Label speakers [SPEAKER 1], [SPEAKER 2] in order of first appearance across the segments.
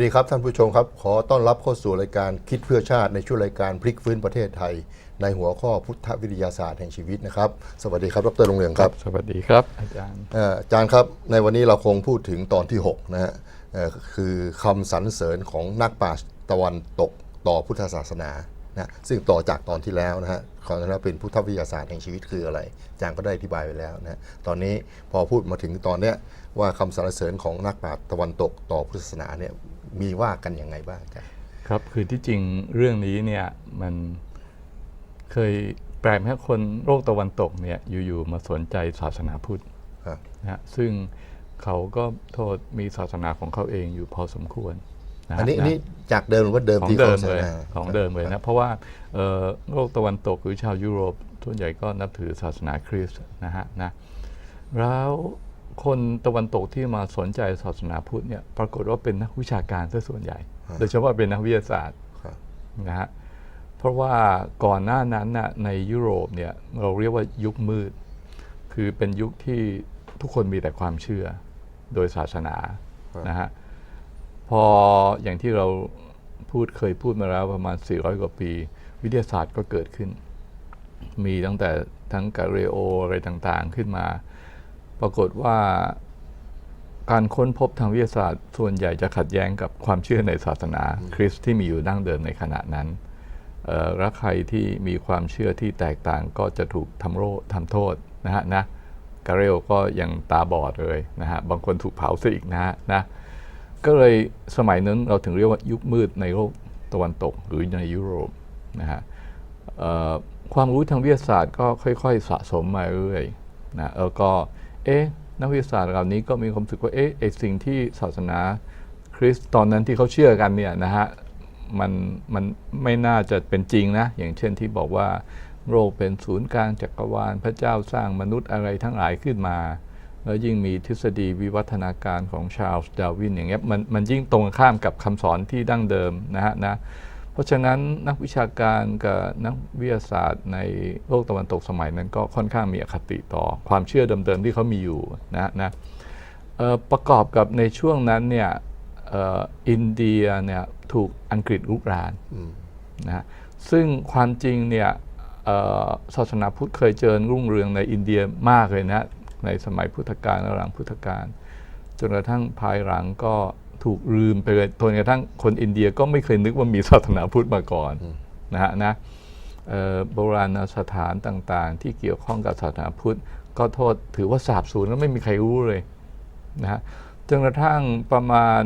[SPEAKER 1] วัสดีครับท่านผู้ชมครับ ขอต้อนรับเข้าสู่รายการคิดเพื่อชาติในช่วงรายการพลิกฟื้นประเทศไทย ในหัวข้อพุทธวิทยาศาสตร์แห่งชีวิตนะครับ สวัสดีครับดรลงเหลืองครับ
[SPEAKER 2] สวัสดีครับอาจารย์
[SPEAKER 1] เอ่ออาจารย์ครับในวันนี้เราคงพูดถึงตอนที่ 6 นะฮะเอ่อคือคำสรรเสริญของนักปราชญ์ตะวันตกต่อพุทธศาสนานะซึ่งต่อจากตอนที่แล้วนะฮะขอนั้นเป็นพุทธวิทยาศาสตร์แห่งชีวิตคืออะไรอาจารย์ก็ได้อธิบายไปแล้วนะตอนนี้พอพูดมาถึงตอนเนี้ยว่าคำสรรเสริญของนักปราชญ์ตะวันตกต่อพุทธศาสนาเนี่ย มีว่ากันยังไงบ้างอาจารย์
[SPEAKER 2] ครับคือที่จริงเรื่องนี้เนี่ยมันเคยแปลกให้คนโลกตะวันตกเนี่ยอยู่ๆมาสนใจศาสนาพุทธ
[SPEAKER 1] ครับ
[SPEAKER 2] นะฮะซึ่งเขาก็โทษมีศาสนาของเขาเองอยู่พอสมควรนะฮะ
[SPEAKER 1] อันนี้อันนี้ะจากเดิมหรือว่าเดิม
[SPEAKER 2] ของ
[SPEAKER 1] ที่
[SPEAKER 2] เดิม
[SPEAKER 1] ขา
[SPEAKER 2] เลย
[SPEAKER 1] สน
[SPEAKER 2] ของเดิมเลยนะเพราะว่าเอ่อโลกตะวันตกหรือชาวยุโรปส่วนใหญ่ก็นับถือศาสนาคริสต์นะฮะนะแล้ว คนตะวันตกที่มาสนใจศาสนาพุทธเนี่ยปรากฏว่าเป็นนักวิชาการซะส่วนใหญ่ โดยเฉพาะเป็นนักวิทยาศาสตร์
[SPEAKER 1] ครับ
[SPEAKER 2] นะฮะเพราะว่าก่อนหน้านั้นน่ะในยุโรปเนี่ยเราเรียกว่ายุคมืด คือเป็นยุคที่ทุกคนมีแต่ความเชื่อโดยศาสนา
[SPEAKER 1] ครับ
[SPEAKER 2] นะฮะพออย่างที่เราพูดเคยพูดมาแล้วประมาณ 400 กว่าปี วิทยาศาสตร์ก็เกิดขึ้น มีตั้งแต่ทั้งกาเรโออะไรต่างๆขึ้นมา ปรากฏว่าการค้นพบทางวิทยาศาสตร์ ส่วนใหญ่จะขัดแย้งกับความเชื่อในศาสนาคริสต์ที่มีอยู่ดั้งเดิมในขณะนั้นเอ่อและใครที่มีความเชื่อที่แตกต่างก็จะถูกทำโทษทำโทษนะฮะนะกาเรโอก็ยังตาบอดเลยนะฮะบางคนถูกเผาซะอีกนะฮะนะก็เลยสมัยนั้นเราถึงเรียกว่ายุคมืดในโลกตะวันตกหรือในยุโรปนะฮะเอ่อความรู้ทางวิทยาศาสตร์ก็ค่อย ๆ สะสมมาเรื่อยๆนะแล้วก็ เอ๊ะนักวิทยาศาสตร์เหล่านี้ก็มีความรู้สึกว่าเอ๊ะไอสิ่งที่ศาสนาคริสต์ตอนนั้นที่เขาเชื่อกันเนี่ยนะฮะมันมันไม่น่าจะเป็นจริงนะ อย่างเช่นที่บอกว่าโลกเป็นศูนย์กลางจักรวาลพระเจ้าสร้างมนุษย์อะไรทั้งหลายขึ้นมา แล้วยิ่งมีทฤษฎีวิวัฒนาการของชาร์ลส์ดาวินอย่างเงี้ยมันมันยิ่งตรงข้ามกับคำสอนที่ดั้งเดิมนะฮะนะ ราะฉะนั้นนักวิชาการกับนักวิทยาศาสตร์ในโลกตะวันตกสมัยนั้นก็ค่อนข้างมีอคติต่อความเชื่อเดิมๆที่เขามีอยู่นะนะเอ่อประกอบกับในช่วงนั้นเนี่ยเอ่ออินเดียเนี่ยถูกอังกฤษรุกราน
[SPEAKER 1] อืม
[SPEAKER 2] นะฮะซึ่งความจริงเนี่ยเอ่อศาสนาพุทธเคยเจริญรุ่งเรืองในอินเดียมากเลยนะในสมัยพุทธกาลและหลังพุทธกาลจนกระทั่งภายหลังก็ ถูกลืมไปเลยจนกระทั่งคนอินเดียก็ไม่เคยนึกว่ามีศาสนาพุทธมาก่อนนะฮะนะเอ่อโบราณสถานต่างๆ ที่เกี่ยวข้องกับศาสนาพุทธ ก็โทษถือว่าสาบสูญแล้วไม่มีใครรู้เลยนะฮะจนกระทั่งประมาณ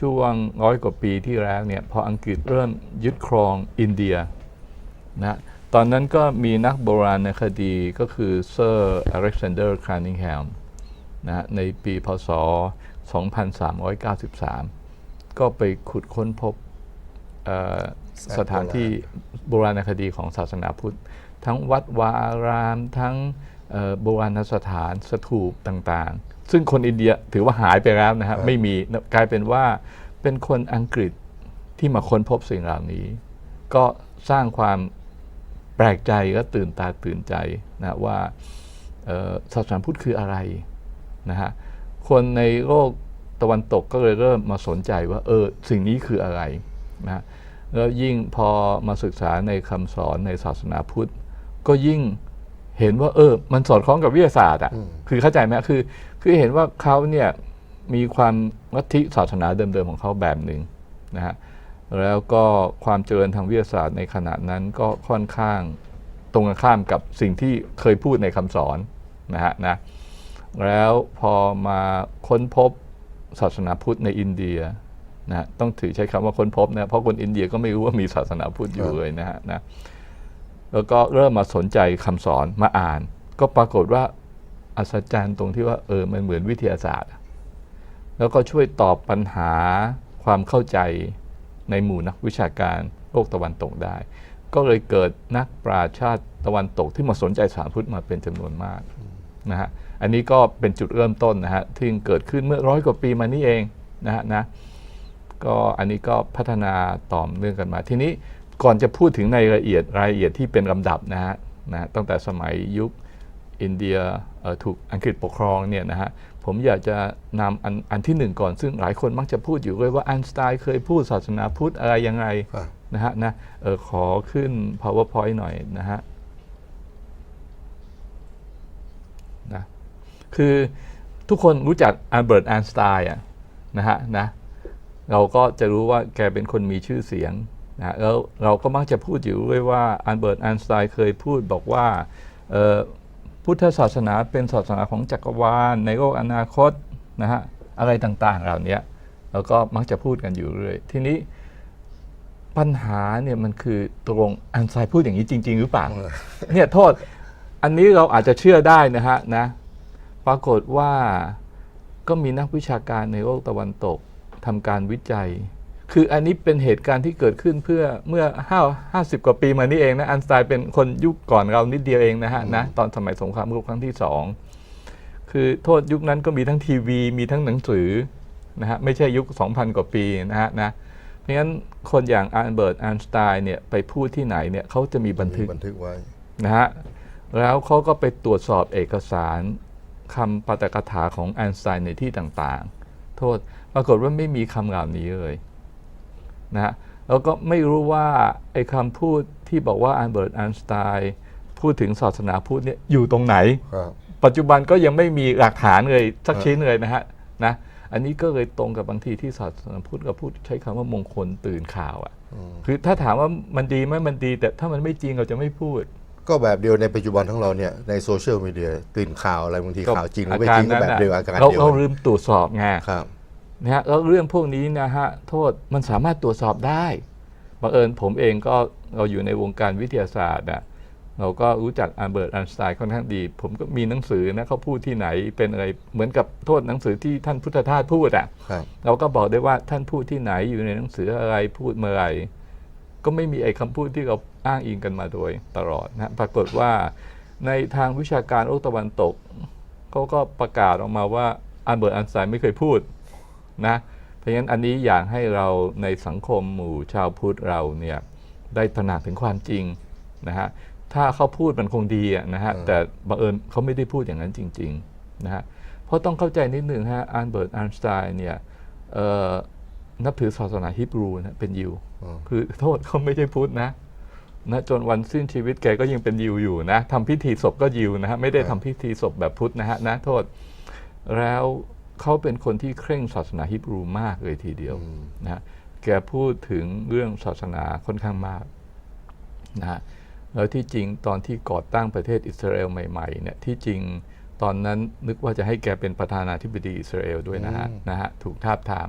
[SPEAKER 2] ช่วงร้อยกว่าปีที่แล้วเนี่ยพออังกฤษเริ่มยึดครองอินเดียนะตอนนั้นก็มีนักโบราณคดีก็คือเซอร์อเล็กซานเดอร์คานิงแฮมนะฮะในปีพศ 2393 ก็ไปขุดค้นพบเอ่อสถานที่โบราณคดีของศาสนาพุทธ ทั้งวัดวาอาราม ทั้งเอ่อโบราณสถานสถูปต่างๆ ซึ่งคนอินเดียถือว่าหายไปแล้วนะฮะไม่มีกลายเป็นว่าเป็นคนอังกฤษที่มาค้นพบสิ่งเหล่านี้ ก็สร้างความแปลกใจและตื่นตาตื่นใจนะว่าเอ่อศาสนาพุทธคืออะไรนะฮะ คนในโลกตะวันตกก็เลยเริ่มมาสนใจว่าเออสิ่งนี้คืออะไรนะฮะแล้วยิ่งพอมาศึกษาในคำสอนในศาสนาพุทธ ก็ยิ่งเห็นว่าเออ มันสอดคล้องกับวิทยาศาสตร์อะคือเข้าใจไหมคือ คือเห็นว่าเขาเนี่ยมีความลัทธิศาสนาเดิมๆของเขาแบบหนึ่งนะฮะแล้วก็ความเจริญทางวิทยาศาสตร์ในขณะนั้นก็ค่อนข้างตรงกันข้ามกับสิ่งที่เคยพูดในคำสอนนะฮะนะ แล้วพอมาค้นพบศาสนาพุทธในอินเดียนะต้องถือใช้คำว่าค้นพบนะเพราะคนอินเดียก็ไม่รู้ว่ามีศาสนาพุทธอยู่เลยนะฮะนะแล้วก็เริ่มมาสนใจคำสอนมาอ่าน ก็ปรากฏว่าอัศจรรย์ตรงที่ว่าเออมันเหมือนวิทยาศาสตร์ แล้วก็ช่วยตอบปัญหาความเข้าใจในหมู่นักวิชาการโลกตะวันตกได้ ก็เลยเกิดนักปราชญ์ชาติตะวันตกที่มาสนใจศาสนาพุทธมาเป็นจำนวนมากนะฮะ อันนี้ก็เป็นจุดเริ่มต้นนะฮะที่เกิดขึ้นเมื่อร้อยกว่าปีมานี้เองนะฮะนะก็อันนี้ก็พัฒนาต่อเนื่องกันมา ทีนี้ก่อนจะพูดถึงในรายละเอียดรายละเอียดที่เป็นลำดับนะฮะนะตั้งแต่สมัยยุคอินเดียเอ่อถูกอังกฤษปกครองเนี่ยนะฮะผผมอยากจะนำอันอันที่หนึ่งก่อน ซึ่งหลายคนมักจะพูดอยู่เลยว่าอันสไตน์เคยพูดศาสนาพุทธอะไรยังไง
[SPEAKER 1] ครับ
[SPEAKER 2] นะฮะนะเออขอขึ้น powerpoint หน่อยนะฮะนะ คือทุกคนรู้จักอัลเบิร์ตไอน์สไตน์อะนะฮะนะเราก็จะรู้ว่าแกเป็นคนมีชื่อเสียงนะแล้วเราก็มักจะพูดอยู่ด้วยว่าอัลเบิร์ตไอน์สไตน์เคยพูดบอกว่าพุทธศาสนาเป็นศาสนาของจักรวาลในโลกอนาคตนะฮะอะไรต่างๆเหล่านี้เราก็มักจะพูดกันอยู่เรื่อยทีนี้ปัญหาเนี่ยมันคือตกลงอันไซพูดอย่างนี้จริง ๆ หรือเปล่าเนี่ยโทษอันนี้เราอาจจะเชื่อได้นะฮะนะ ปรากฏว่าก็มีนักวิชาการในโลกตะวันตกทำการวิจัย คืออันนี้เป็นเหตุการณ์ที่เกิดขึ้นเพื่อเมื่อห้าห้าสิบกว่าปีมานี้เองนะอันสไตน์เป็นคนยุคก่อนเรานิดเดียวเองนะฮะนะตอนสมัยสงครามโลกครั้งที่สองคือโทษยุคนั้นก็มีทั้งทีวี มีทั้งหนังสือนะฮะไม่ใช่ยุค 2,000 กว่าปีนะฮะนะเพราะฉะนั้นคนอย่างอัลเบิร์ตไอน์สไตน์เนี่ยไปพูดที่ไหนเนี่ยเขาจะมีบันทึ
[SPEAKER 1] มี
[SPEAKER 2] ก
[SPEAKER 1] บันทึกไว้
[SPEAKER 2] นะฮะแล้วเขาก็ไปตรวจสอบเอกสาร คำปาฐกถาของไอน์สไตน์ในที่ต่างๆ โทษปรากฏว่าไม่มีคำเหล่านี้เลยนะฮะแล้วก็ไม่รู้ว่าไอ้คำพูดที่บอกว่าอัลเบิร์ตไอน์สไตน์พูดถึงศาสนาพุทธเนี่ยอยู่ตรงไหน
[SPEAKER 1] ครับ
[SPEAKER 2] ปัจจุบันก็ยังไม่มีหลักฐานเลยสัก
[SPEAKER 1] ครับ
[SPEAKER 2] ชิ้นเลยนะฮะนะอันนี้ก็เลยตรงกับบางทีที่ศาสนาพุทธก็พูดใช้คำว่ามงคลตื่นข่าวอะ่ะ
[SPEAKER 1] อืม
[SPEAKER 2] คือถ้าถามว่ามันดีไหมมันดี แต่ถ้ามันไม่จริงเราจะไม่พูด
[SPEAKER 1] ก็แบบเดียวในปัจจุบันของเราเนี่ยในโซเชียลมีเดียตื่นข่าวอะไรบางทีข่าวจริงหรือไม่จริงก็แบบเดียวอาการ
[SPEAKER 2] เรา
[SPEAKER 1] เดียว
[SPEAKER 2] เรา
[SPEAKER 1] กัน
[SPEAKER 2] ลืมตรวจสอบไง
[SPEAKER 1] ครับ
[SPEAKER 2] นะฮะแล้วเรื่องพวกนี้นะฮะโทษมันสามารถตรวจสอบได้บังเอิญผมเองก็เราอยู่ในวงการวิทยาศาสตร์อะเราก็รู้จักอัลเบิร์ตไอน์สไตน์ค่อนข้างดี ผมก็มีหนังสือนะเขาพูดที่ไหนเป็นอะไรเหมือนกับโทษหนังสือที่ท่านพุทธทาสพูดอะ
[SPEAKER 1] ครับ
[SPEAKER 2] เราก็บอกได้ว่าท่านพูดที่ไหนอยู่ในหนังสืออะไรพูดเมื่อไหรก็ไม่มีไอ้คำพูดที่เรา อ้างอิงกันมาโดยตลอดนะปรากฏว่าในทางวิชาการโลกตะวันตกเขาก็ประกาศออกมาว่าอัลเบิร์ตไอน์สไตน์ไม่เคยพูดนะเพราะฉะนั้นอันนี้อยากให้เราในสังคมหมู่ชาวพุทธเราเนี่ยได้ตระหนักถึงความจริงนะฮะถ้าเขาพูดมันคงดีอะนะฮะแต่บังเอิญเขาไม่ได้พูดอย่างนั้นจริงๆนะฮะเพราะต้องเข้าใจนิดหนึ่งฮะอัลเบิร์ตไอน์สไตน์เนี่ยเอ่อนับถือศาสนาฮิบรูนะเป็นยิว
[SPEAKER 1] อืม
[SPEAKER 2] คือโทษเขาไม่ใช่พุทธนะ นะจนวันสิ้นชีวิตแกก็ยังเป็นยิวอยู่นะทำพิธีศพก็ยิวนะฮะไม่ได้ทำพิธีศพแบบพุทธนะฮะนะโทษ แล้วเขาเป็นคนที่เคร่งศาสนาฮิบรูมากเลยทีเดียวนะฮะแกพูดถึงเรื่องศาสนาค่อนข้างมากนะฮะแล้วที่จริงตอนที่ก่อตั้งประเทศอิสราเอลใหม่ๆเนี่ยที่จริงตอนนั้นนึกว่าจะให้แกเป็นประธานาธิบดีอิสราเอลด้วยนะฮะนะฮะถูกทาบทาม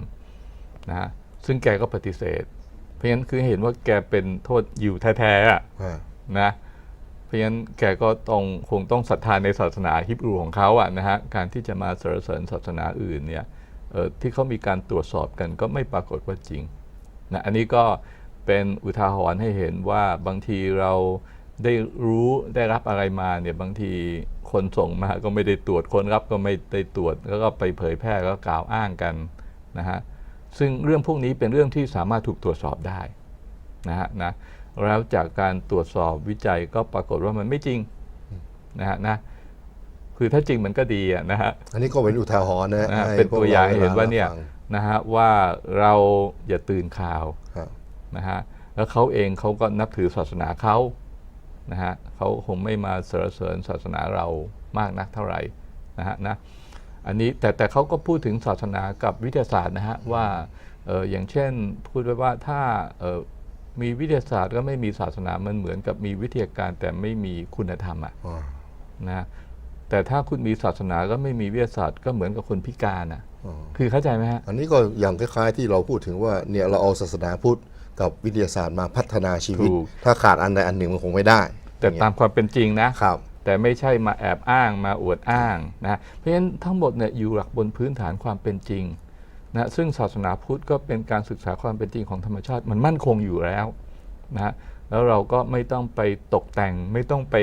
[SPEAKER 2] นะฮะซึ่งแกก็ปฏิเสธ เพราะฉะนั้นคือเห็นว่าแกเป็นโทษอยู่แท้ๆอะ
[SPEAKER 1] อ่า
[SPEAKER 2] นะ เพราะฉะนั้นแกก็ต้องคงต้องศรัทธาในศาสนาฮิบรูของเขาอะนะฮะการที่จะมาสรรเสริญศาสนาอื่นเนี่ยเอ่อที่เขามีการตรวจสอบกันก็ไม่ปรากฏว่าจริงนะอันนี้ก็เป็นอุทาหรณ์ให้เห็นว่าบางทีเราได้รู้ได้รับอะไรมาเนี่ยบางทีคนส่งมาก็ไม่ได้ตรวจคนรับก็ไม่ได้ตรวจ แล้วก็ไปเผยแพร่แล้วก็กล่าวอ้างกันนะฮะ ซึ่งเรื่องพวกนี้เป็นเรื่องที่สามารถถูกตรวจสอบได้นะฮะนะแล้วจากการตรวจสอบวิจัยก็ปรากฏว่ามันไม่จริงนะฮะนะคือถ้าจริงมันก็ดีอะนะฮะ
[SPEAKER 1] อันนี้ก็เป็นอุทาหรณ์นะ
[SPEAKER 2] นะฮะ
[SPEAKER 1] ให้
[SPEAKER 2] เป็น
[SPEAKER 1] พก
[SPEAKER 2] ตัวอย่างให้เห็นว่า
[SPEAKER 1] ร
[SPEAKER 2] เนี่ย
[SPEAKER 1] ฟัง
[SPEAKER 2] นะฮะว่าเราอย่าตื่นข่าว
[SPEAKER 1] ครับ
[SPEAKER 2] นะฮะแล้วเขาเองเขาก็นับถือศาสนาเขานะฮะเขาคงไม่มาสรรเสริญศาสนาเรามากนักเท่าไหร่นะฮะนะ อันนี้แต่แต่เขาก็พูดถึงศาสนากับวิทยาศาสตร์นะฮะว่าเอออย่างเช่นพูดไว้ว่าถ้าเออมีวิทยาศาสตร์ก็ไม่มีศาสนามันเหมือนกับมีวิทยาการแต่ไม่มีคุณธรรมอะ
[SPEAKER 1] อ่า
[SPEAKER 2] นะแต่ถ้าคุณมีศาสนาก็ไม่มีวิทยาศาสตร์ก็เหมือนกับคนพิการอะ
[SPEAKER 1] อ่า
[SPEAKER 2] คือเข้าใจไหมฮะ
[SPEAKER 1] อันนี้ก็อย่างคล้ายๆที่เราพูดถึงว่าเนี่ยเราเอาศาสนาพุทธกับวิทยาศาสตร์มาพัฒนาชีวิต
[SPEAKER 2] ถูก
[SPEAKER 1] ถ้าขาดอันใดอันหนึ่งมันคงไม่ได้
[SPEAKER 2] แต่
[SPEAKER 1] อย่งเงี้ย
[SPEAKER 2] ตามความเป็นจริงนะ
[SPEAKER 1] ครับ
[SPEAKER 2] แต่ไม่ใช่มาแอบอ้างมาอวดอ้างนะเพราะฉะนั้นทั้งหมดเนี่ยอยู่หลักบนพื้นฐานความเป็นจริงนะซึ่งศาสนาพุทธก็เป็นการศึกษาความเป็นจริงของธรรมชาติมันมั่นคงอยู่แล้วนะแล้วเราก็ไม่ต้องไปตกแต่งไม่ต้องไป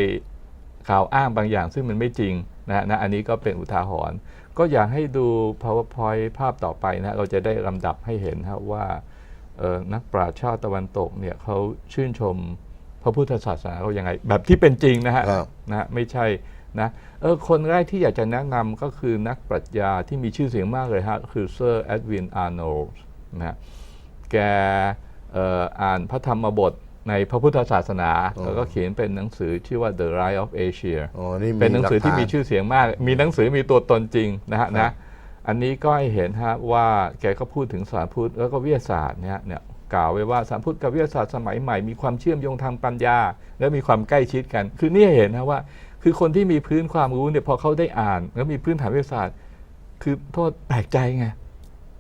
[SPEAKER 2] กล่าวอ้างบางอย่าง ซึ่งมันไม่จริงนะนะอันนี้ก็เป็นอุทาหรณ์ก็อยากให้ดู powerpoint ภาพต่อไปนะเราจะได้ลำดับให้เห็นครับว่านักปราชญ์ชาติตะวันตกเนี่ยเขาชื่นชม ระพุทธศาสนาเขายังไง แบบที่เป็นจริงนะฮะ
[SPEAKER 1] ครับ
[SPEAKER 2] นะฮะไม่ใช่นะเออคนแรกที่อยากจะแนะนำก็คือนักปรัชญาที่มีชื่อเสียงมากเลยฮะคือเซอร์แอดวินอาร์โนลด์นะฮะแกเอ่ออ่านพระธรรมบทในพระพุทธศาสนา แล้วก็เขียนเป็นหนังสือชื่อว่า The Rise of Asia
[SPEAKER 1] อ๋อนี่มี
[SPEAKER 2] เป็นหนังสือที่มี
[SPEAKER 1] ลักฐาน
[SPEAKER 2] ชื่อเสียงมาก มีหนังสือมีตัวตนจริงนะฮะนะอันนี้ก็ให้เห็นฮะว่าแกก็พูดถึงสารพุทธแล้วก็วิทยาศาสตร์เนี่ยเนี่ย กล่าวไว้ว่าสารพุทธกับวิทยาศาสตร์สมัยใหม่มีความเชื่อมโยงทางปัญญา และมีความใกล้ชิดกัน คือนี่เห็นนะว่า คือคนที่มีพื้นความรู้เนี่ยพอเขาได้อ่าน แล้วมีพื้นฐานวิทยาศาสตร์ คือโทษแปลกใจไง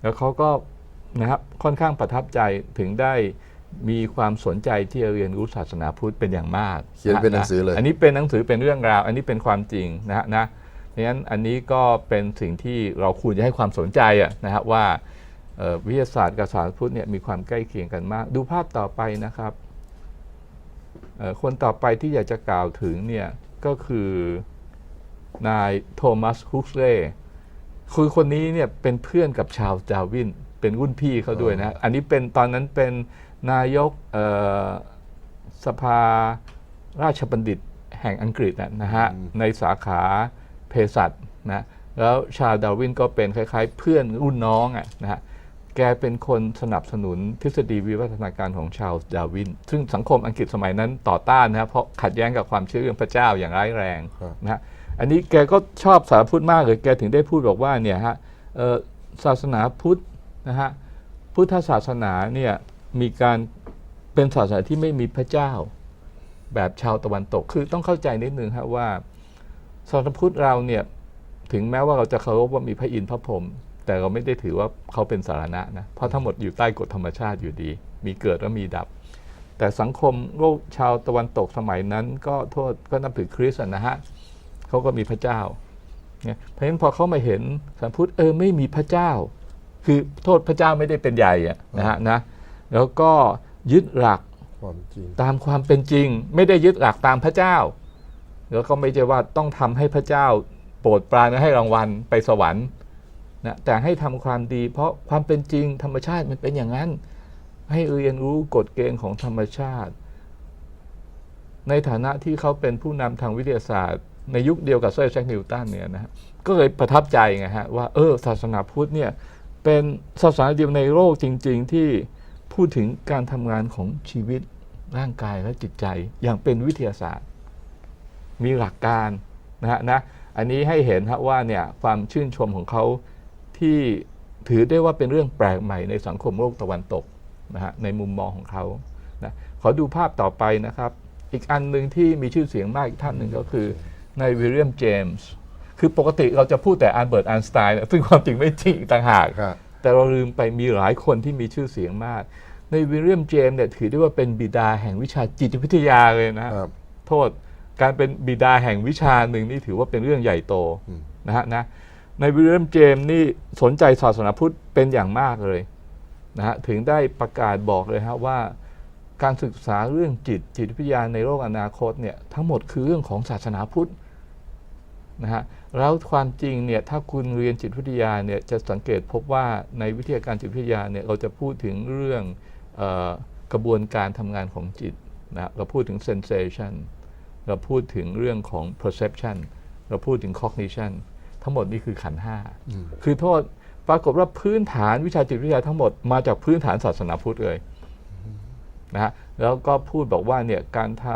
[SPEAKER 2] แล้วเขาก็นะครับค่อนข้างประทับใจถึงได้มีความสนใจที่จะเรียนรู้ศาสนาพุทธเป็นอย่างมาก
[SPEAKER 1] เขียนเป็นหนังสือเลย
[SPEAKER 2] อันนี้เป็นหนังสือเป็นเรื่องราว อันนี้เป็นความจริงนะฮะนะดังนั้นอันนี้ก็เป็นสิ่งที่เราควรจะให้ความสนใจอะนะครับว่าเอ่อ วิทยาศาสตร์กับศาสนาพุทธเนี่ยมีความใกล้เคียงกันมาก ดูภาพต่อไปนะครับเอ่อคนต่อไปที่อยากจะกล่าวถึงเนี่ยก็คือนายโทมัสฮุกเล่คือคนนี้เนี่ยเป็นเพื่อนกับชาวจาวิน เป็นรุ่นพี่เขาด้วยนะ อันนี้เป็นตอนนั้นเป็นนายกเอ่อสภาราชบัณฑิตแห่งอังกฤษนะนะฮะในสาขาเภสัชนะแล้วชาวดาร์วินก็เป็นคล้าย ๆ เพื่อนรุ่นน้องอะนะฮะ แกเป็นคนสนับสนุนทฤษฎีวิวัฒนาการของชาวดาร์วิน ซึ่งสังคมอังกฤษสมัยนั้นต่อต้านนะเพราะขัดแย้งกับความเชื่อเรื่องพระเจ้าอย่างร้ายแรง
[SPEAKER 1] ครับ
[SPEAKER 2] นะฮะอันนี้แกก็ชอบศาสนาพุทธมากเลยแกถึงได้พูดบอกว่าเนี่ยฮะเอ่อศาสนาพุทธนะฮะพุทธศาสนาเนี่ยมีการเป็นศาสนาที่ไม่มีพระเจ้า แบบชาวตะวันตกคือต้องเข้าใจนิดนึงครับว่าศาสนาพุทธเราเนี่ยถึงแม้ว่าเราจะเคารพว่ามีพระอินทร์พระพรหม แต่เราไม่ได้ถือว่าเขาเป็นสารณะนะ เพราะทั้งหมดอยู่ใต้กฎธรรมชาติอยู่ดี มีเกิดและมีดับ แต่สังคมโลกชาวตะวันตกสมัยนั้นก็โทษก็นับถือคริสต์อะนะฮะเขาก็มีพระเจ้าเนี่ยเพราะฉะนั้นพอเขามาเห็นสารพุทธเออไม่มีพระเจ้า คือโทษพระเจ้าไม่ได้เป็นใหญ่อะนะฮะนะแล้วก็ยึดหลัก
[SPEAKER 1] ความจริง
[SPEAKER 2] ตามความเป็นจริง ไม่ได้ยึดหลักตามพระเจ้า แล้วก็ไม่ใช่ว่าต้องทำให้พระเจ้าโปรดปรานและให้รางวัลไปสวรรค์ นะแต่ให้ทำความดี เพราะความเป็นจริงธรรมชาติมันเป็นอย่างนั้น ให้เรียนรู้กฎเกณฑ์ของธรรมชาติ ในฐานะที่เขาเป็นผู้นำทางวิทยาศาสตร์ ในยุคเดียวกับเซอร์แจ็คนิวตันเนี่ยนะฮะก็เลยประทับใจไงฮะว่าเออศาสนาพุทธเนี่ยเป็นศาสนาเดียวในโลกจริง ๆ ที่พูดถึงการทำงานของชีวิตร่างกายและจิตใจอย่างเป็นวิทยาศาสตร์ มีหลักการนะฮะนะอันนี้ให้เห็นฮะว่าเนี่ยความชื่นชมของเขา ที่ถือได้ว่าเป็นเรื่องแปลกใหม่ในสังคมโลกตะวันตกนะฮะในมุมมองของเขานะขอดูภาพต่อไปนะครับ อีกอันหนึ่งที่มีชื่อเสียงมากอีกท่านหนึ่งก็คือในวิลเลียมเจมส์คือปกติเราจะพูดแต่อันเบิร์ตอันสไตน์ซึ่งความจริงไม่จริงอีกต่างหาก
[SPEAKER 1] ครับ
[SPEAKER 2] แต่เราลืมไปมีหลายคนที่มีชื่อเสียงมาก ในวิลเลียมเจมส์เนี่ยถือได้ว่าเป็นบิดาแห่งวิชาจิตวิทยาเลยนะ
[SPEAKER 1] ครับ
[SPEAKER 2] โทษการเป็นบิดาแห่งวิชาหนึ่งนี่ถือว่าเป็นเรื่องใหญ่โต
[SPEAKER 1] อืม
[SPEAKER 2] นะฮะนะ ในวิลเลียมเจมส์นี่สนใจศาสนาพุทธเป็นอย่างมากเลยนะฮะถึงได้ประกาศบอกเลยฮะว่าการศึกษาเรื่องจิตจิตวิทยาในโลกอนาคตเนี่ยทั้งหมดคือเรื่องของศาสนาพุทธนะฮะแล้วความจริงเนี่ยถ้าคุณเรียนจิตวิทยาเนี่ยจะสังเกตพบว่าในวิทยาการจิตวิทยาเนี่ยเราจะพูดถึงเรื่องออกระบวนการทำงานของจิตนะเราพูดถึง sensation เราพูดถึงเรื่องของ perception เราพูดถึง cognition ทั้งหมดนี่คือขันธ์ห้า
[SPEAKER 1] อืม
[SPEAKER 2] คือโทษปรากฏว่าพื้นฐานวิชาจิตวิทยาทั้งหมดมาจากพื้นฐานศาสนาพุทธเลยนะฮะแล้วก็พูดบอกว่าเนี่ยการท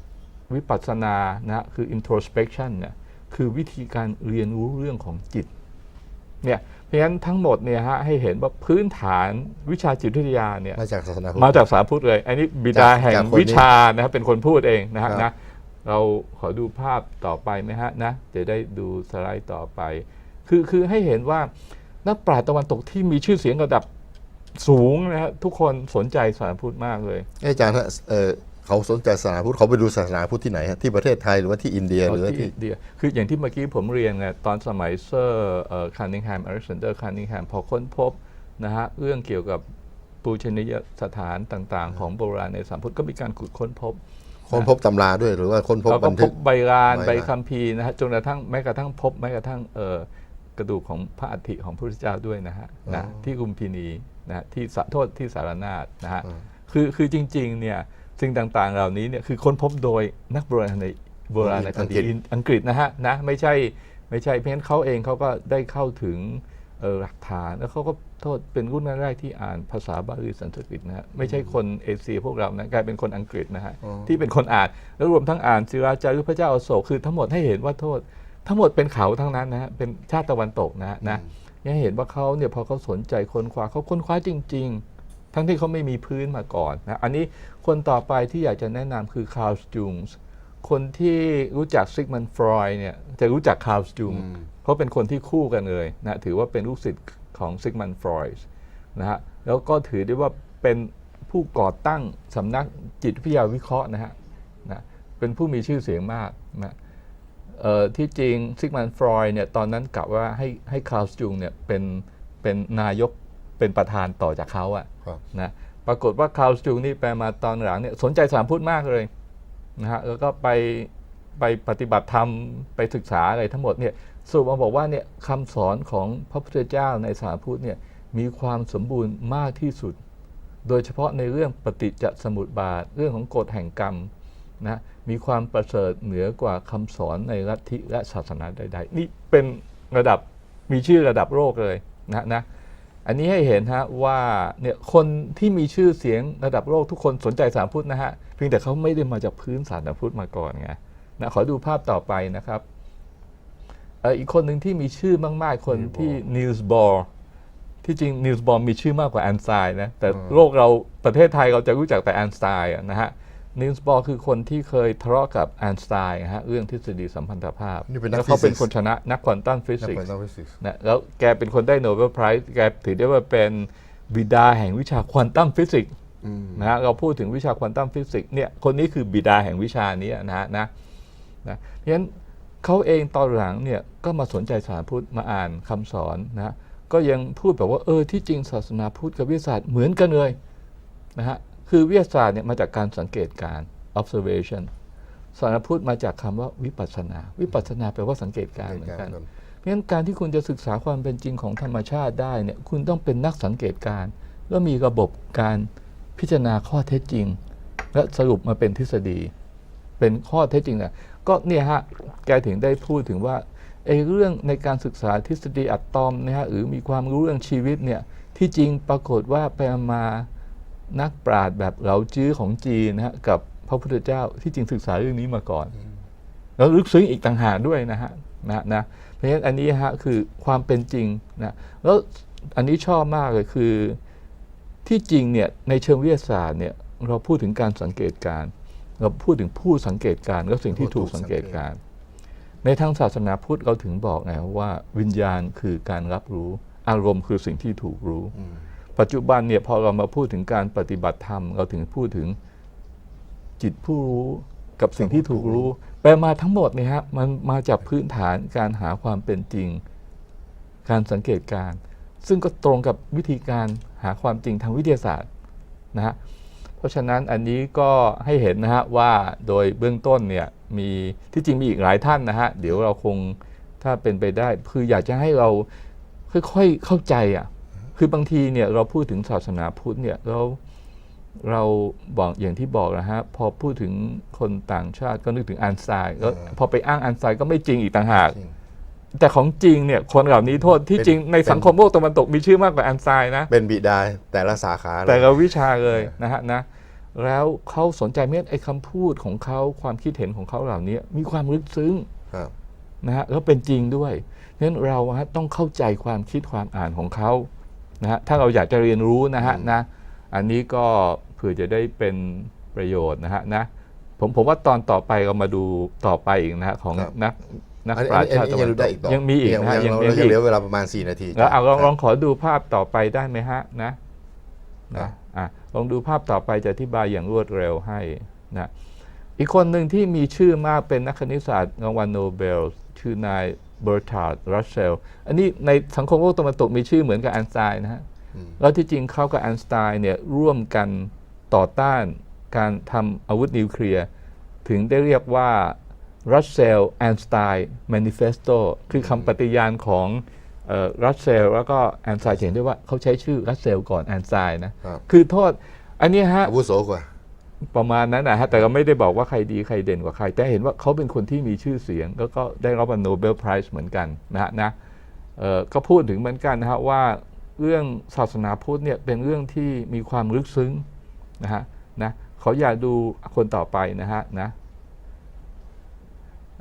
[SPEAKER 2] ำวิปัสสนานะฮะคือ introspection เนี่ยคือวิธีการเรียนรู้เรื่องของจิตเนี่ยเพราะฉะนั้นทั้งหมดเนี่ยฮะให้เห็นว่าพื้นฐานวิชาจิตวิทยาเนี่ย
[SPEAKER 1] มาจากศาสนาพุทธ
[SPEAKER 2] มาจากสาพุทธเลย อันนี้บิดา
[SPEAKER 1] จาก
[SPEAKER 2] แห่ง
[SPEAKER 1] จากคนนี้
[SPEAKER 2] วิชานะครับเป็นคนพูดเองนะฮะ
[SPEAKER 1] ครับ
[SPEAKER 2] นะ เราขอดูภาพต่อไปไหมฮะนะจะได้ดูสไลด์ต่อไป คือคือให้เห็นว่านักปราชญ์ตะวันตกที่มีชื่อเสียงระดับสูงนะฮะทุกคนสนใจศาสนาพุทธมากเลย
[SPEAKER 1] เอ้ยอาจารย์ฮะเอ่อเขาสนใจศาสนาพุทธเขาไปดูศาสนาพุทธที่ไหนฮะที่ประเทศไทยหรือว่าที่อินเดียหรือว่า
[SPEAKER 2] ที่
[SPEAKER 1] ที่
[SPEAKER 2] อินเดียคืออย่างที่เมื่อกี้ผมเรียนไงตอนสมัยเซอร์คานิงแฮมอเล็กซานเดอร์คานิงแฮมพอค้นพบนะฮะเรื่องเกี่ยวกับปูชนียสถานต่าง ๆ ของโบราณในสามพุทธก็มีการขุดค้นพบ
[SPEAKER 1] ค้นพบตำราด้วยหรือว่าค้นพบ
[SPEAKER 2] เราก็
[SPEAKER 1] บัน
[SPEAKER 2] พ
[SPEAKER 1] ทึ
[SPEAKER 2] บ
[SPEAKER 1] ก
[SPEAKER 2] ใบลาน
[SPEAKER 1] ใบลาน
[SPEAKER 2] ใบคัมภีร์นะฮะจนกระทั่งแม้กระทั่งพบแม้กระทั่งเอ่อกระดูกของพระอัฐิของพระพุทธเจ้าด้วยนะฮะนะที่ลุมพินีนะฮะที่สะโทษที่สารนาฏนะฮะคือคือจริงๆเนี่ยสิ่งต่างๆ เหล่านี้เนี่ยคือค้นพบโดยนักโบราณโบราณค
[SPEAKER 1] อัง
[SPEAKER 2] ดี
[SPEAKER 1] กฤษ
[SPEAKER 2] อังกฤษนะฮะนะไม่ใช่ไม่ใช่เพราะฉะนั้นเขาเองเขาก็ได้เข้าถึงเอ่อ หลักฐาน แล้วเขาก็โทษเป็นรุ่นแรกๆที่อ่านภาษาบาลีสันสกฤตนะฮะไม่ใช่คนเอเชียพวกเรานะกลายเป็นคนอังกฤษนะฮะที่เป็นคนอ่านแล้วรวมทั้งอ่านศิราจารึกพระเจ้าอโศกคือทั้งหมดให้เห็นว่าโทษ ทั้งหมดเป็นเขาทั้งนั้นนะฮะเป็นชาติตะวันตกนะฮะนะยังให้เห็นว่าเขาเนี่ยพอเขาสนใจค้นคว้าเขาค้นคว้าจริง ๆ ทั้งที่เขาไม่มีพื้นมาก่อนนะอันนี้คนต่อไปที่อยากจะแนะนำคือคาร์ลสจูงส์คนที่รู้จักซิกมันฟรอยด์เนี่ยจะรู้จักคาร์ลสจูง เพราะเป็นคนที่คู่กันเลยนะถือว่าเป็นลูกศิษย์ของซิกมันฟรอยด์นะฮะแล้วก็ถือได้ว่าเป็นผู้ก่อตั้งสำนักจิตวิทยาวิเคราะห์นะฮะนะเป็นผู้มีชื่อเสียงมากนะเอ่อที่จริงซิกมันฟรอยด์เนี่ยตอนนั้นกะว่าให้ให้คาร์ลสจุงเนี่ยเป็นเป็นนายกเป็นประธานต่อจากเขาอะ
[SPEAKER 1] ครับ
[SPEAKER 2] นะปรากฏว่าคาร์ลสจุงนี่ไปมาตอนหลังเนี่ยสนใจสามพุทธมากเลยนะฮะแล้วก็ไปไปปฏิบัติธรรมไปศึกษาอะไรทั้งหมดเนี่ย สรุปมาบอกว่าเนี่ยคำสอนของพระพุทธเจ้าในสามพุทธเนี่ยมีความสมบูรณ์มากที่สุด โดยเฉพาะในเรื่องปฏิจจสมุปบาท เรื่องของกฎแห่งกรรมนะมีความประเสริฐเหนือกว่าคำสอนในลัทธิและศาสนาใด ๆ นี่เป็นระดับมีชื่อระดับโลกเลยนะนะอันนี้ให้เห็นฮะว่าเนี่ยคนที่มีชื่อเสียงระดับโลกทุกคนสนใจสามพุทธนะฮะเพียงแต่เขาไม่ได้มาจากพื้นศาสนาพุทธมาก่อนไงนะขอดูภาพต่อไปนะครับ อ่ออีกคนหนึ่งที่มีชื่อมาก ๆ คนที่นิวส์บอร์ที่จริงนิวส์บอมมีชื่อมากกว่าแอนไซน์นะแต่โลกเราประเทศไทยเราจะรู้จักแต่แอนไซน์อะนะฮะนิวส์บอลคือคนที่เคยทะเลาะกับแอนไซน์ฮะเรื่องทฤษฎีสัมพันธภาพ
[SPEAKER 1] นี่เป็นนัก
[SPEAKER 2] แล้วเขาเป็น
[SPEAKER 1] physics
[SPEAKER 2] คนชนะนักควอนตัมฟิ
[SPEAKER 1] นัก
[SPEAKER 2] สิก
[SPEAKER 1] ควอน
[SPEAKER 2] ส์
[SPEAKER 1] ตัมฟิสิกส์
[SPEAKER 2] นะแล้วแกเป็นคนได้โนเบลไพรส์แกถือได้ว่าเป็นบิดาแห่งวิชาควอนตัมฟิสิกส์นะฮะเราพูดถึงวิชาควอนตัมฟิสิกส์เนี่ยคนนี้คือบิดาแห่งวิชานี้นะฮะนะนะเพราะฉะนั้น เขาเองตอนหลังเนี่ยก็มาสนใจศาสนาพุทธมาอ่านคำสอนนะฮะก็ยังพูดแบบว่าเออที่จริงศาสนาพุทธกับวิทยาศาสตร์เหมือนกันเลยนะฮะคือวิทยาศาสตร์เนี่ยมาจากการสังเกตการณ์ observation ศาสนาพุทธมาจากคำว่าวิปัสสนา วิปัสสนาแปลว่าสังเกตการณ์เหมือนกันเพราะฉะนั้นการที่คุณจะศึกษาความเป็นจริงของธรรมชาติได้เนี่ยคุณต้องเป็นนักสังเกตการณ์แล้วมีระบบการพิจารณาข้อเท็จจริง และสรุปมาเป็นทฤษฎี เป็นข้อเท็จจริงนะ ก็เนี่ยฮะแกถึงได้พูดถึงว่าไอ้เรื่องในการศึกษาทฤษฎีอะตอมนะฮะหรือมีความรู้เรื่องชีวิตเนี่ยที่จริงปรากฏว่าไปมานักปราชญ์แบบเหลาจื้อของจีนนะฮะกับพระพุทธเจ้าที่จริงศึกษาเรื่องนี้มาก่อน แล้วลึกซึ้งอีกต่างหากด้วยนะฮะนะนะเพราะฉะนั้นอันนี้ฮะคือความเป็นจริงนะแล้วอันนี้ชอบมากเลยคือที่จริงเนี่ยในเชิงวิทยาศาสตร์เนี่ยเราพูดถึงการสังเกตการ เราพูดถึงผู้สังเกตการณ์และสิ่งที่ถูกสังเกตการณ์ในทางศาสนาพุทธเราถึงบอกไงว่าวิญญาณคือการรับรู้ อารมณ์คือสิ่งที่ถูกรู้ ปัจจุบันเนี่ยพอเรามาพูดถึงการปฏิบัติธรรม เราถึงพูดถึงจิตผู้รู้กับสิ่งที่ถูกรู้แปลมาทั้งหมดเนี่ยฮะมันมาจากพื้นฐานการหาความเป็นจริง การสังเกตการณ์ซึ่งก็ตรงกับวิธีการหาความจริงทางวิทยาศาสตร์นะฮะ เพราะฉะนั้นอันนี้ก็ให้เห็นนะฮะว่าโดยเบื้องต้นเนี่ยมีที่จริงมีอีกหลายท่านนะฮะเดี๋ยวเราคงถ้าเป็นไปได้คืออยากจะให้เราค่อยๆเข้าใจอะคือบางทีเนี่ยเราพูดถึงศาสนาพุทธเนี่ยเราเราบอกอย่างที่บอกนะฮะพอพูดถึงคนต่างชาติก็นึกถึงอันไซน์แล้วพอไปอ้างอันไซน์ก็ไม่จริงอีกต่างหาก
[SPEAKER 1] จริง
[SPEAKER 2] แต่ของจริงเนี่ยคนเหล่านี้โทษที่
[SPEAKER 1] เป็น
[SPEAKER 2] จริงใน
[SPEAKER 1] เป็น
[SPEAKER 2] สังคมโลกตะวันตกมีชื่อมากกว่าอันไซน์นะ
[SPEAKER 1] เป็นบิดาแต่ละสาขาเลย
[SPEAKER 2] แต่ละวิชาเลยนะฮะนะแล้วเขาสนใจเมื่อไอ้คำพูดของเขาความคิดเห็นของเขาเหล่านี้มีความลึกซึ้ง
[SPEAKER 1] ครับ
[SPEAKER 2] นะฮะแล้วเป็นจริงด้วยเพราะฉะนั้นเราฮะต้องเข้าใจความคิดความอ่านของเขานะฮะถ้าเราอยากจะเรียนรู้นะฮะนะอันนี้ก็เผื่อจะได้เป็นประโยชน์นะฮะนะผมผมว่าตอนต่อไปเรามาดูต่อไปอีกนะฮะของ
[SPEAKER 1] ครับ
[SPEAKER 2] นัก นัก
[SPEAKER 1] อัน
[SPEAKER 2] ปราช
[SPEAKER 1] นี้
[SPEAKER 2] ญ์
[SPEAKER 1] อัน
[SPEAKER 2] ชาติ
[SPEAKER 1] นี้
[SPEAKER 2] ตะ
[SPEAKER 1] ยั
[SPEAKER 2] วั
[SPEAKER 1] ง
[SPEAKER 2] น
[SPEAKER 1] ดู
[SPEAKER 2] ต
[SPEAKER 1] ได้
[SPEAKER 2] ก
[SPEAKER 1] อีกต่อ
[SPEAKER 2] ยังมีอีก
[SPEAKER 1] ยัง
[SPEAKER 2] นะฮะ
[SPEAKER 1] ยัง
[SPEAKER 2] ยัง
[SPEAKER 1] เรา
[SPEAKER 2] ยัง
[SPEAKER 1] ยัง
[SPEAKER 2] มี
[SPEAKER 1] เหลื
[SPEAKER 2] อี
[SPEAKER 1] อกเวลาประมาณ 4 นาที
[SPEAKER 2] แล้วเอาลอง
[SPEAKER 1] ครับ
[SPEAKER 2] ลองขอดูภาพต่อไปได้ไหมฮะนะ
[SPEAKER 1] ครั
[SPEAKER 2] นะ
[SPEAKER 1] บ
[SPEAKER 2] อะลองดูภาพต่อไปจะอธิบายอย่างรวดเร็วให้นะอีกคนหนึ่งที่มีชื่อมากเป็นนักคณิตศาสตร์รางวัลโนเบลชื่อนายเบอร์ทาร์ดรัสเซลอันนี้ในสังคมโลกตะวันตกมีชื่อเหมือนกับไอน์สไตน์นะฮะแล้วที่จริงเขากับไอน์สไตน์เนี่ยร่วมกันต่อต้านการทำอาวุธนิวเคลียร์ ถึงได้เรียกว่า รัสเซลแอนสไตน์แมนิเฟสโตคือคำปฏิญาณของรัสเซลแล้วก็แอนไซน์เห็นด้วยว่าเขาใช้ชื่อรัสเซลก่อนแอนไซน์นะครับคือโทษ อันนี้ฮะ
[SPEAKER 1] อาวุโสกว่า
[SPEAKER 2] ประมาณนั้นนะฮะ แต่ก็ไม่ได้บอกว่าใครดีใครเด่นกว่าใคร แต่เห็นว่าเขาเป็นคนที่มีชื่อเสียง แล้วก็ได้รับโนเบลไพรส์เหมือนกันนะฮะนะเอ่อก็พูดถึงเหมือนกันนะฮะว่าเรื่องศาสนาพุทธเนี่ยเป็นเรื่องที่มีความลึกซึ้งนะฮะนะเขาอยากดูคนต่อไปนะฮะนะ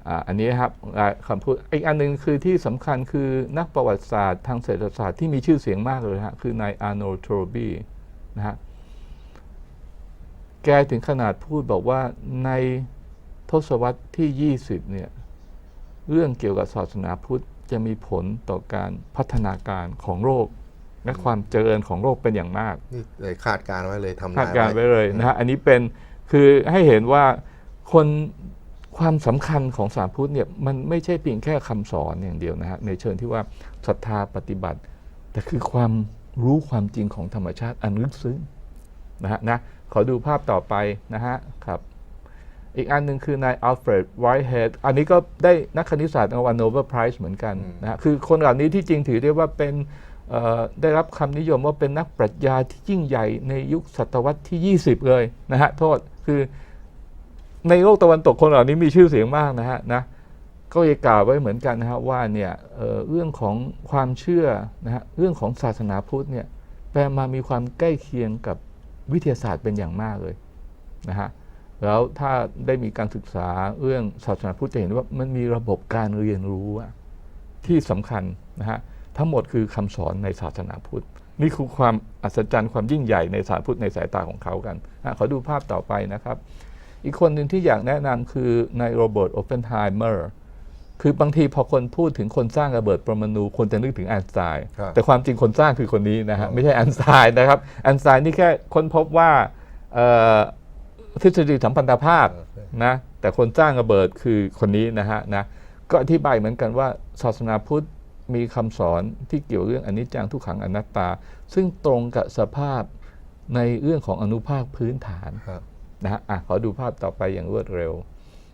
[SPEAKER 2] อ่าอันนี้ครับอ่าคำพูดอีกอันหนึ่งคือที่สำคัญคือนักประวัติศาสตร์ทางเศรษฐศาสตร์ที่มีชื่อเสียงมากเลยฮะคือนายอาร์โนลด์โทรบีนะฮะแกถึงขนาดพูดบอกว่าในทศวรรษที่ 20 เนี่ย เรื่องเกี่ยวกับศาสนาพุทธจะมีผลต่อการพัฒนาการของโลกและความเจริญของโลกเป็นอย่างมาก
[SPEAKER 1] นี่เลยคาดการณ์ไว้เลยทำนาย
[SPEAKER 2] คาดการณ์ไว้เลยนะฮะอันนี้เป็นคือให้เห็นว่าคน ความสำคัญของศาสนาพุทธเนี่ยมันไม่ใช่เพียงแค่คำสอนอย่างเดียวนะฮะในเชิงที่ว่าศรัทธาปฏิบัติ แต่คือความรู้ความจริงของธรรมชาติอันลึกซึ้งนะฮะนะขอดูภาพต่อไปนะฮะครับ อีกอันหนึ่งคือนายอัลเฟรดไวท์เฮดอันนี้ก็ได้นักคณิตศาสตร์รางวัลโนเบลไพรส์เหมือนกันนะฮะคือคนเหล่านี้ที่จริงถือได้ว่าเป็นเอ่อได้รับคำนิยมว่าเป็นนักปรัชญาที่ยิ่งใหญ่ในยุคศตวรรษที่ 20 เลยนะฮะโทษคือ ในโลกตะวันตกคนเหล่านี้มีชื่อเสียงมากนะฮะนะก็จะกล่าวไว้เหมือนกันนะฮะว่าเนี่ยเอ่อเรื่องของความเชื่อนะฮะเรื่องของศาสนาพุทธเนี่ยแปลมามีความใกล้เคียงกับวิทยาศาสตร์เป็นอย่างมากเลยนะฮะแล้วถ้าได้มีการศึกษาเรื่องศาสนาพุทธจะเห็นว่ามันมีระบบการเรียนรู้อะที่สำคัญนะฮะทั้งหมดคือคำสอนในศาสนาพุทธ นี่คือความอัศจรรย์ความยิ่งใหญ่ในศาสนาพุทธในสายตาของเขากันนะขอดูภาพต่อไปนะครับ อีกคนหนึ่งที่อยากแนะนำคือนายโรเบิร์ตโอเปนไฮเมอร์คือบางทีพอคนพูดถึงคนสร้างระเบิดปรมาณูคนจะนึกถึงไอน์สไตน์
[SPEAKER 1] ครับ
[SPEAKER 2] แต่ความจริงคนสร้างคือคนนี้นะฮะไม่ใช่ไอน์สไตน์นะครับไอน์สไตน์นี่แค่ค้นพบว่าเอ่อทฤษฎีสัมพันธภาพนะแต่คนสร้างระเบิดคือคนนี้นะฮะนะก็อธิบายเหมือนกันว่าศาสนาพุทธมีคำสอนที่เกี่ยวเรื่องอนิจจังทุกขังอนัตตา ซึ่งตรงกับสภาพในเรื่องของอนุภาคพื้นฐาน
[SPEAKER 1] ครับ
[SPEAKER 2] นะฮะอะขอดูภาพต่อไปอย่างรวดเร็ว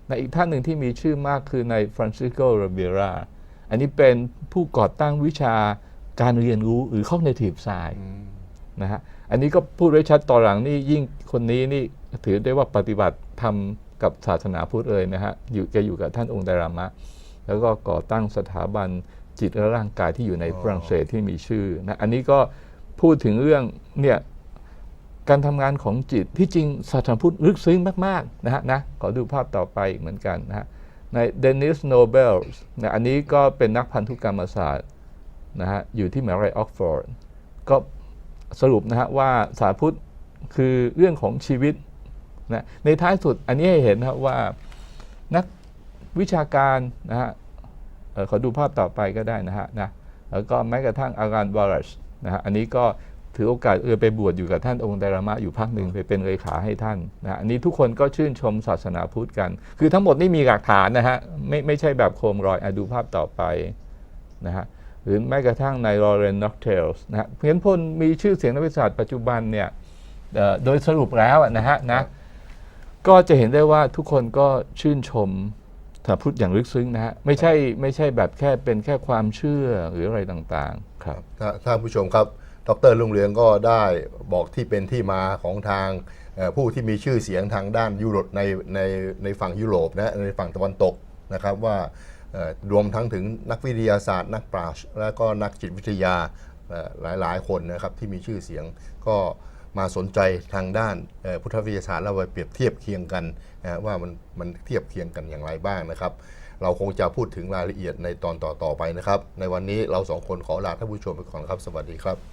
[SPEAKER 2] ในอีกท่านหนึ่งที่มีชื่อมากคือในฟรานซิสโกโรเบราอันนี้เป็นผู้ก่อตั้งวิชาการเรียนรู้หรือ cognitive science นะฮะอันนี้ก็พูดไว้ชัดต่อหลังนี่ยิ่งคนนี้นี่ถือได้ว่าปฏิบัติทำกับศาสนาพุทธเลยนะฮะอยู่แกอยู่กับท่านองค์ไดรามะ แล้วก็ก่อตั้งสถาบันจิตและร่างกายที่อยู่ในฝรั่งเศสที่มีชื่อนะอันนี้ก็พูดถึงเรื่องเนี่ย การทำงานของจิตที่จริงศาสนาพุทธลึกซึ้งมากๆนะฮะนะขอดูภาพต่อไปอีกเหมือนกันนะฮะในเดนิสโนเบลนะอันนี้ก็เป็นนักพันธุกรรมศาสตร์นะฮะอยู่ที่มหาวิทยาลัยออกฟอร์ดก็สรุปนะฮะว่าศาสาพุทธคือเรื่องของชีวิตนะในท้ายสุดอันนี้ให้เห็นนะว่านักวิชาการนะฮะขอดูภาพต่อไปก็ได้นะฮะนะแล้วก็แม้กระทั่งอาการวารัชนะฮะอันนี้ก็ ถือโอกาสเออไปบวชอยู่กับท่านองค์ไดรามะอยู่พักหนึ่งไปเป็นเลขาให้ท่านนะฮะอันนี้ทุกคนก็ชื่นชมศาสนาพุทธกัน คือทั้งหมดนี่มีหลักฐานนะฮะไม่ไม่ใช่แบบโคมรอยอดูภาพต่อไปนะฮะหรือแม้กระทั่งในลอเรนน็อกเทลส์นะฮะเพียนพลมีชื่อเสียงนักวิทยาศาสตร์ปัจจุบันเนี่ยโดยสรุปแล้วนะฮะนะก็จะเห็นได้ว่าทุกคนก็ชื่นชมศาสนาพุทธอย่างลึกซึ้งนะฮะไม่ใช่ไม่ใช่แบบแค่เป็นแค่ความเชื่อหรืออะไรต่างๆ ครับ
[SPEAKER 1] ท่านผู้ชมครับ ดรลุงเรืองก็ได้บอกที่เป็นที่มาของทางผู้ที่มีชื่อเสียงทางด้านยุโรปในในในฝั่งยุโรปนะในฝั่งตะวันตกนะครับว่ารวมทั้งถึงนักวิทยาศาสตร์ นักปราชญ์และก็นักจิตวิทยาเอ่อหลาย ๆ คนนะครับที่มีชื่อเสียงก็มาสนใจทางด้านพุทธวิทยาศาสตร์แล้วไปเปรียบเทียบเคียงกันว่ามันมันเทียบเคียงกันอย่างไรบ้างนะครับ เราคงจะพูดถึงรายละเอียดในตอนต่อ ๆ ไปนะครับ ในวันนี้เราสองคนขอลาท่านผู้ชมไปก่อนครับ สวัสดีครับ